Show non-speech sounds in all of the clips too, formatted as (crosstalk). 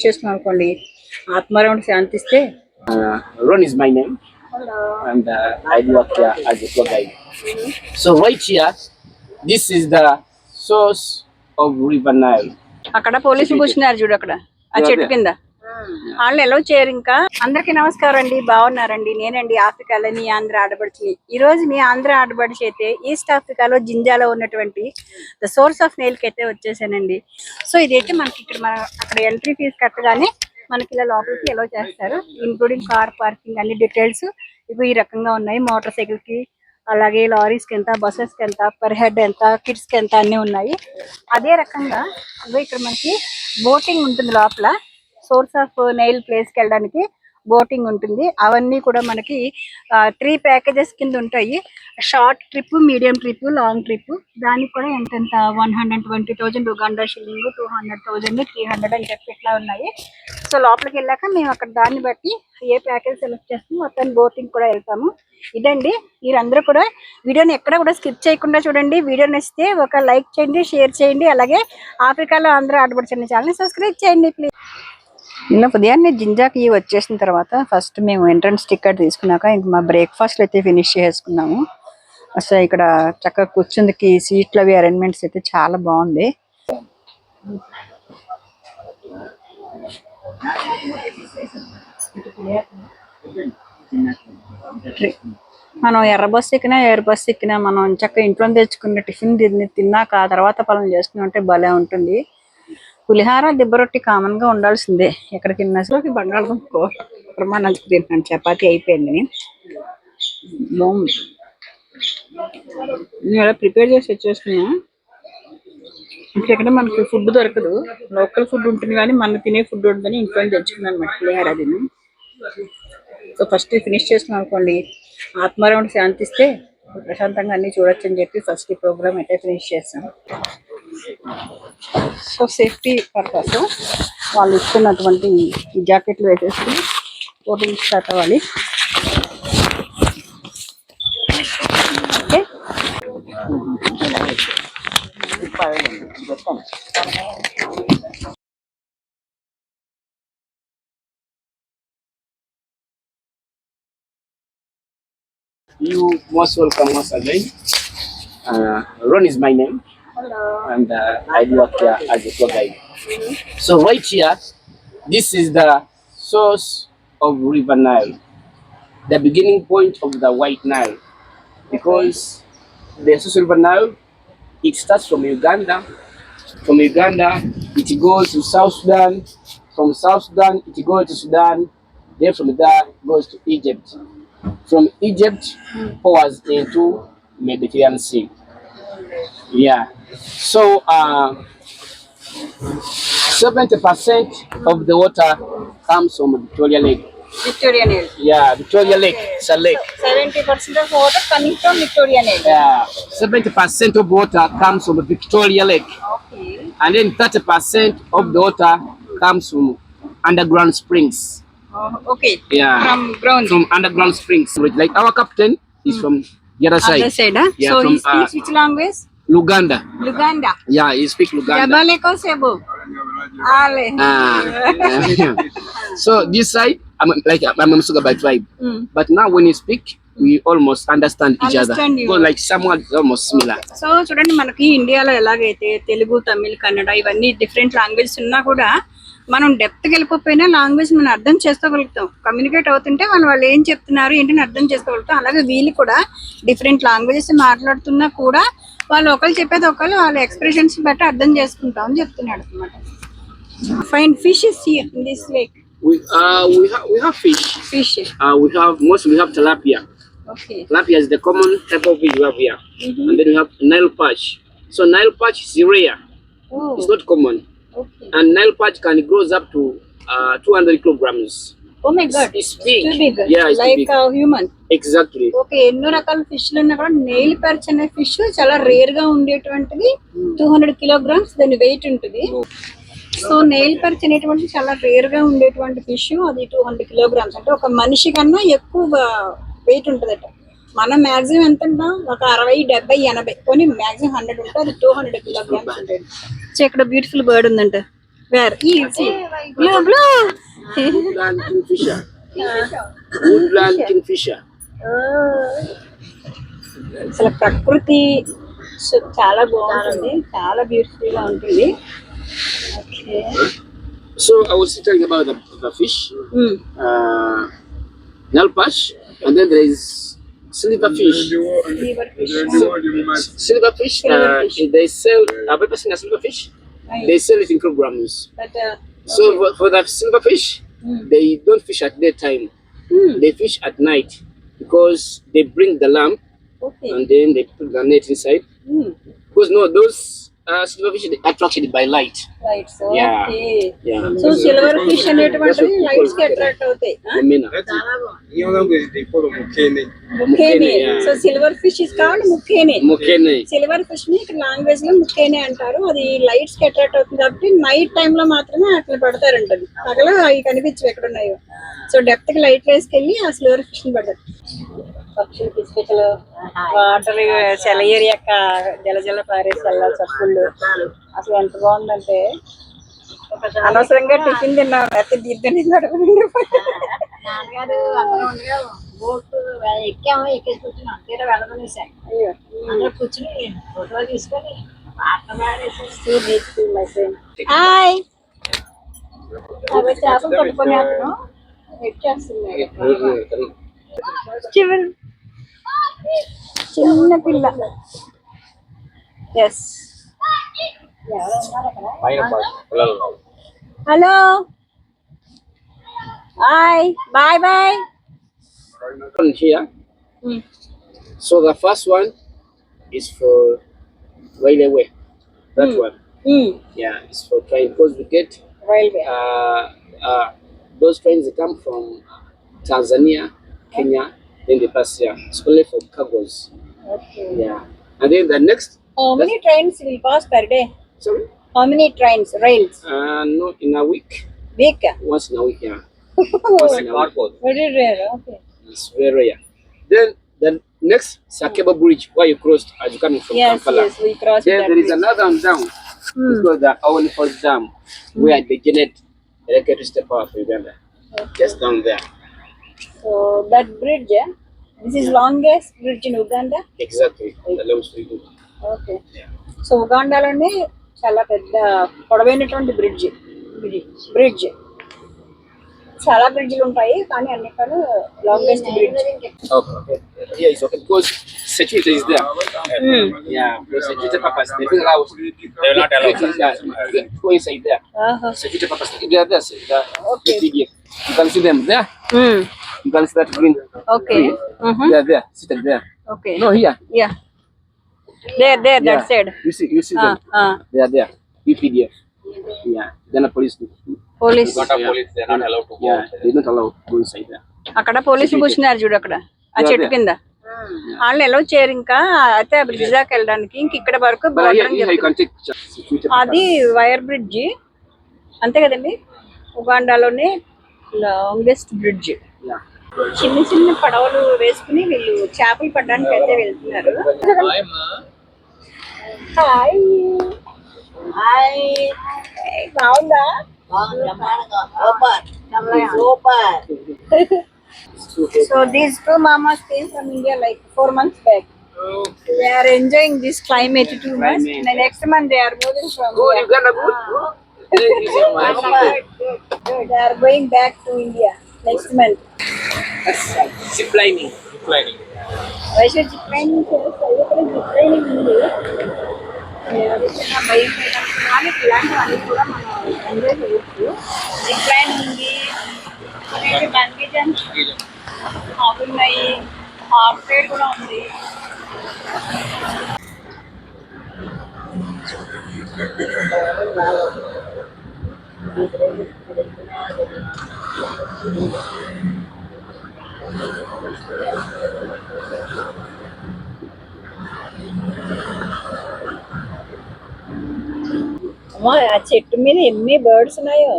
Practice చేస్తున్నాం అనుకోండి. ఆత్మారాముడు శాంతిస్తే Ron is my name and I work as a so right here this is the source of river Nile అక్కడ పోలీసులు కూర్చున్నారు చూడు అక్కడ. ఆ చెట్టు కింద. వాళ్ళు ఎలా చేయరు ఇంకా. అందరికీ నమస్కారం అండి. బాగున్నారండి. నేనండి ఆఫ్రికాలో మీ ఆంధ్ర ఆడబడిచి ఈ రోజు మీ ఆంధ్ర ఆడబడిచి అయితే ఈస్ట్ ఆఫ్రికాలో జింజాలో ఉన్నటువంటి ద సోర్స్ ఆఫ్ నెయిల్కి అయితే వచ్చేసానండి. సో ఇదైతే మనకి ఇక్కడ మన అక్కడ ఎంట్రీ ఫీజు కట్టగానే మనకి ఇలా లోపలికి ఎలా చేస్తారు. ఇంక్లూడింగ్ కార్ పార్కింగ్ అన్ని డీటెయిల్స్ ఇవి ఈ రకంగా ఉన్నాయి. మోటార్ సైకిల్కి అలాగే లారీస్కి ఎంత బస్సెస్కి ఎంత పర్ హెడ్ ఎంత కిడ్స్కి ఎంత అన్ని ఉన్నాయి. అదే రకంగా ఇగో ఇక్కడ మనకి బోటింగ్ ఉంటుంది లోపల. సోర్స్ ఆఫ్ నెయిల్ ప్లేస్కి వెళ్ళడానికి బోటింగ్ ఉంటుంది. అవన్నీ కూడా మనకి త్రీ ప్యాకేజెస్ కింద ఉంటాయి. Short trip medium trip long trip. దానికి కూడా ఎంతెంత? One hundred twenty thousand Uganda shilling two hundred thousand three hundred అని చెప్పి ఇట్లా ఉన్నాయి. సో లోపలికి వెళ్ళాక మేము అక్కడ దాన్ని బట్టి ఏ ప్యాకేజ్ సెలెక్ట్ చేస్తాము మొత్తం బోటింగ్ కూడా వెళ్తాము. ఇదండి. మీరందరూ కూడా వీడియోని ఎక్కడ కూడా స్కిప్ చేయకుండా చూడండి. వీడియో నచ్చితే ఒక లైక్ చేయండి షేర్ చేయండి. అలాగే ఆఫ్రికాలో అందరూ ఆడబడుచున్న ఛానల్ సబ్స్క్రైబ్ చేయండి ప్లీజ్. నిన్న ఉదయాన్నే జింజాకి వచ్చేసిన తర్వాత ఫస్ట్ మేము ఎంట్రన్స్ టికెట్ తీసుకున్నాక ఇంక మా బ్రేక్ఫాస్ట్లు అయితే ఫినిష్ చేసుకున్నాము. అసలు ఇక్కడ చక్కగా కూర్చుందికి సీట్లు అవి అరేంజ్మెంట్స్ అయితే చాలా బాగుంది. మనం ఎర్ర బస్సు ఎక్కినా ఎయిర్ బస్సు ఎక్కినా మనం చక్కగా ఇంట్లో తెచ్చుకున్న టిఫిన్ తిని తిన్నాక ఆ తర్వాత పనులు చేసుకుని ఉంటే భలే ఉంటుంది. పులిహార దిబ్బ రొట్టి కామన్గా ఉండాల్సిందే. ఎక్కడికి తిన్నా బంగాళదుంప కూర. ప్రమాణాలకు తింటున్నాను చపాతి అయిపోయింది. బాగుంది. నేను ఇలా ప్రిపేర్ చేసి వచ్చేసుకున్నా ఇక్కడ మనకి ఫుడ్ దొరకదు. లోకల్ ఫుడ్ ఉంటుంది కానీ మన తినే ఫుడ్ ఉంటుందని ఇంట్లో తెచ్చుకున్నాను అనమాట పులిహార అది సో ఫస్ట్ ఫినిష్ చేసుకున్నాం అనుకోండి. ఆత్మారాముడు శాంతిస్తే ప్రశాంతంగా అన్ని చూడొచ్చు అని చెప్పి ఫస్ట్ ఈ ప్రోగ్రామ్ అయితే ఫినిష్ చేస్తాం. సో సేఫ్టీ పర్పస్ వాళ్ళు ఇస్తున్నటువంటి ఈ జాకెట్లు వేసేసి బోటింగ్ స్టార్ట్ అవ్వాలి okay You most welcome once again. Uh, Ron is my name, and uh, I work here as a tour guide. So right here, this is the source of River Nile, the beginning point of the White Nile, because the source of River Nile it starts from Uganda. From Uganda, it goes to South Sudan. From South Sudan, it goes to Sudan. Then from there, it goes to Egypt. From Egypt, pours into Mediterranean Sea. Yeah. So uh, 70% of the water comes from Victoria Lake. Victoria Lake. Yeah, Victoria Lake. It's a lake. So 70% of water coming from Victoria Lake. Yeah. 70% of water comes from Victoria Lake. Okay. And then 30% of the water comes from underground springs. Oh, okay. Yeah. From ground. From underground springs. Like our captain is hmm. from the other side. Other side, huh? yeah, so from, he speaks uh, which language? Luganda. లుగాండా Yeah, he speaks Luganda. జబాలేకో సెబు Ale Ah, so this side, I'm like I'm a Musuga by tribe. Mm. But now when you speak, we almost understand each Understand other. you. Because like someone is almost similar. So చూడండి మనకి ఇండియాలో ఎలాగైతే తెలుగు తమిళ్ కన్నడ ఇవన్నీ different languages ఉన్నా కూడా మనం depth వెళ్ళిపోయినా language మనం అర్థం చేసుకోగలుగుతాం కమ్యూనికేట్ అవుతుంటే వాళ్ళు వాళ్ళు ఏం చెప్తున్నారు ఏంటని అర్థం చేసుకోగలుగుతాం అలాగే వీళ్ళు కూడా డిఫరెంట్ లాంగ్వేజెస్ మాట్లాడుతున్నా కూడా వాళ్ళు ఒకళ్ళు చెప్పేది ఒకళ్ళు వాళ్ళ ఎక్స్ప్రెషన్స్ బట్టి అర్థం చేసుకుంటాం అని చెప్తున్నాడు అనమాట fine fish is in this lake We uh we have we have fish. Fish Uh, we have mostly we have tilapia. Okay Tilapia is the common type of fish we have here. And then we have Nile perch. So Nile perch is rare. It's not common. Okay And Nile perch can grows up to uh 200 kilograms. Oh my god It's big. Too big Yeah, it's too like big. Human Exactly. Okay ఎన్నో రకాల ఫిష్లు ఉన్నా కూడా nail parch అనే fish చాలా రేర్గా ఉండేటువంటిది. Two hundred kilograms దాని వెయిట్ ఉంటుంది. సో నెయిల్ పర్చ్ అనేటువంటి చాలా రేర్గా ఉండేటువంటి ఫిష్ అది టూ హండ్రెడ్ కిలోగ్రామ్స్ అంటే ఒక మనిషి కన్నా ఎక్కువ వెయిట్ ఉంటుందట. మనం మాక్సిమం ఎంత ఉంటాం ఒక అరవై డెబ్బై ఎనభై. కొన్ని మాక్సిమం హండ్రెడ్ ఉంటే అది టూ హండ్రెడ్ కిలోగ్రామ్స్ ఉంటుంది. సో ఇక్కడ బ్యూటిఫుల్ బర్డ్ ఉందంట. వేర్ ఈ బ్లూ బ్లూ kingfisher. అసలు ప్రకృతి సో- చాలా బాగుంటుంది చాలా బ్యూటిఫుల్గా ఉంటుంది. Okay So I was telling about the, the fish, uh, nalpash, and then there is silverfish. Silverfish. Silverfish. Uh, they sell. Uh, have you ever seen a silverfish? They sell it in kilograms. But, uh, so okay. for, for the silverfish, mm. they don't fish at daytime. Mm. They fish at night because they bring the lamp okay. and then they put the net inside. Mm. Because no, those uh, silverfish they attracted by light. So Yeah. అనేటువంటివి లైట్స్కి attract అవుతాయి. ముఖేనే. So silver fish is called ముఖేనే. Silver ఫిష్ని ఇక్కడ లాంగ్వేజ్లో ముఖేనే అంటారు. అది లైట్స్కి attract అవుతుంది కాబట్టి నైట్ టైం లో మాత్రమే అట్లా పెడతారంట అది పగల అవి కనిపించవు ఎక్కడ ఉన్నాయో సో డెప్త్కి లైట్ వేసుకెళ్ళి ఆ సిల్వర్ ఫిష్ని పెడతారు. పక్షులు పిచ్చుకలు వాటర్ సెలయేరు యొక్క జల జల పారేసి వెళ్ళాలి చప్పుళ్ళు అసలు ఎంత బాగుందంటే అనవసరంగా టిఫిన్ తిన్నాం లేకపోతే దీర్ఘని నాన్నగారు బోట్ ఎక్కాము ఎక్కేసి కూర్చున్నాం. తీరా వెళ్ళమనేసాం. అయ్యో. అందరూ కూర్చుని ఫోటో తీసుకొని పాటలు పాడేసి హాయ్. అవి చేపలు పట్టుకొని వెయిట్ చేస్తున్నాడు చివరి చిన్న పిల్ల yes hello hi bye bye One here. So the first one is for railway. That one. Yeah, it's for train because we get railway uh, uh, those trains that come from Tanzania, Kenya, in the past year. It's only for cargoes. Okay. Yeah. And then the next. How many trains will pass per day? Sorry? How many trains, rails? Uh, no, in a week. Week? Once in a week, yeah. (laughs) Once in a week. Very rare, okay. It's very rare. Then the next Sakeba Bridge, where you crossed as you coming from yes, Kampala. Yes, we crossed. Then there is bridge. another one down. Mm. It's hmm. called the Owen Falls Dam, mm. where hmm. they generate electricity power for Uganda. Okay. Just down there. So that bridge, eh, this is longest bridge in Uganda. Exactly. The belongs to Uganda. Okay so ఉగాండాలోనే చాలా పెద్ద పొడవైనటువంటి bridge bridge చాలా బ్రిడ్జ్లు ఉంటాయి కానీ అన్నిటిలో longest bridge Okay. okay. Yeah, it's okay because security is there. Yeah, for security purpose, they don't allow. They're not allowed. Go inside there. Security purpose, they are there. So the, Okay. You can see them there. You can see that green. Okay tree. They are there, seated there. Okay No, here. Yeah there there that Yeah. Side You see, you see them. They are there. PPDF. Yeah. Then the police. do. Police police, they are not allowed to go. Yeah, they don't allow to go inside there. అక్కడ పోలీసులు కూర్చున్నారు చూడు అక్కడ ఆ చెట్టు కింద వాళ్ళని ఎలా చేయరు ఇంకా అయితే ఆ బ్రిడ్జ్ దాకా వెళ్ళడానికి ఇంక ఇక్కడ వరకు అది వైర్ బ్రిడ్జ్ అంతే కదండి ఉగాండాలోనే లాంగెస్ట్ బ్రిడ్జ్. చిన్న చిన్న పడవలు వేసుకుని వీళ్ళు చేపలు పట్టడానికి అయితే వెళ్తున్నారు. హాయ్. హాయ్. బాగుందా? Super so these two mamas came from India like four months back. They are enjoying this climate two months. Next month they are moving from Good, Uganda, good. Thank you. so much. They are going back to India next month Zip lining. వైశ్వ zip training చేస్తారు ఇక్కడ zip training ఉంది అది చిన్న భయం వేయడానికి కానీ ఇలాంటివన్నీ కూడా మనం ఎంజాయ్ చేయొచ్చు జిప్ ట్రైనింగ్ ఉంది అదేంటి బంగీ జంప్ అవి ఉన్నాయి హార్ట్ రైడ్ కూడా ఉంది అమ్మా ఆ చెట్టు మీద ఎన్ని బర్డ్స్ ఉన్నాయో?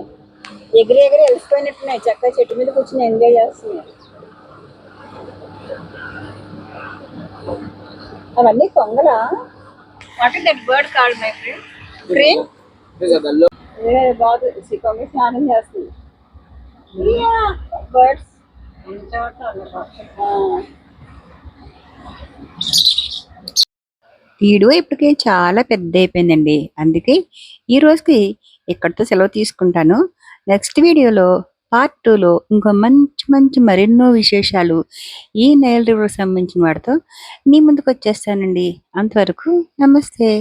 ఎగిరి ఎగిరి వెళ్ళిపోయినట్టున్నాయి చక్కగా చెట్టు మీద కూర్చొని ఎంజాయ్ చేస్తున్నాయి. అవన్నీ కొంగల? What is that bird called my friend train These బాగు స్నానం చేస్తుంది బర్డ్స్ వీడియో ఇప్పటికే చాలా పెద్ద అయిపోయిందండి అందుకే ఈ రోజుకి ఇక్కడితో సెలవు తీసుకుంటాను నెక్స్ట్ వీడియోలో పార్ట్ టూలో ఇంకో మంచి మంచి మరెన్నో విశేషాలు ఈ నెల రివర్కి సంబంధించిన వాటితో మీ ముందుకు వచ్చేస్తానండి అంతవరకు నమస్తే